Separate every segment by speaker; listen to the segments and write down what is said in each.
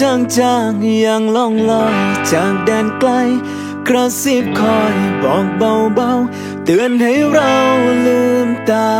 Speaker 1: จางๆอย่างล่องลอยจากแดนไกล กระซิบคอยบอกเบาๆ เตือนให้เราลืมตา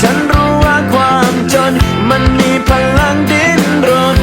Speaker 1: ฉันรู้ว่าความจนมันมีพลังดิ้นรน